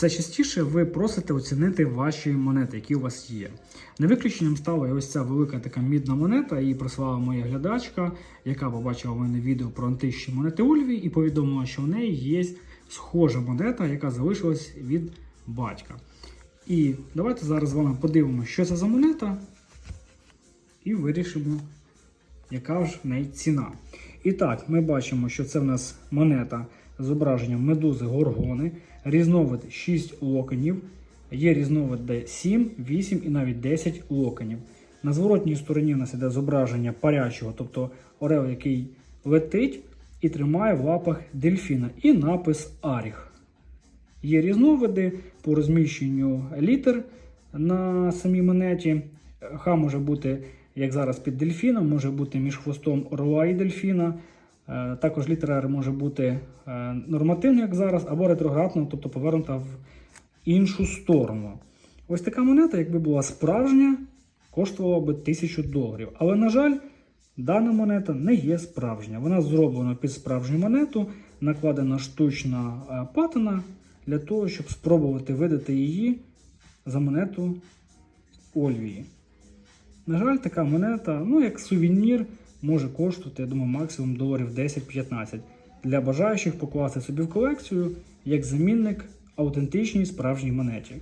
Все частіше ви просите оцінити ваші монети, які у вас є. Не виключенням стала і ось ця велика така мідна монета. Її прислала моя глядачка, яка побачила в мене відео про античні монети у Льві, і повідомила, що в неї є схожа монета, яка залишилась від батька. І давайте зараз з вами подивимося, що це за монета, і вирішимо, яка ж в неї ціна. І так, ми бачимо, що це в нас монета з зображенням медузи горгони, різновид 6 локонів, є різновид, де 7, 8 і навіть 10 локонів. На зворотній стороні у нас іде зображення парячого, тобто орел, який летить і тримає в лапах дельфіна, і напис Аріх. Є різновиди по розміщенню літер на самій монеті. Х може бути, як зараз під дельфіном, може бути між хвостом орла і дельфіна. Е, Також літера R може бути е, нормативно, як зараз, або ретроградно, тобто повернута в іншу сторону. Ось така монета, якби була справжня, коштувала би 1000 доларів. Але, на жаль, дана монета не є справжня. Вона зроблена під справжню монету, накладена штучна е, патина для того, щоб спробувати видати її за монету Ольвії. На жаль, така монета, ну як сувенір, може коштувати, я думаю, максимум доларів 10-15 для бажаючих покласти собі в колекцію як замінник автентичній справжній монеті.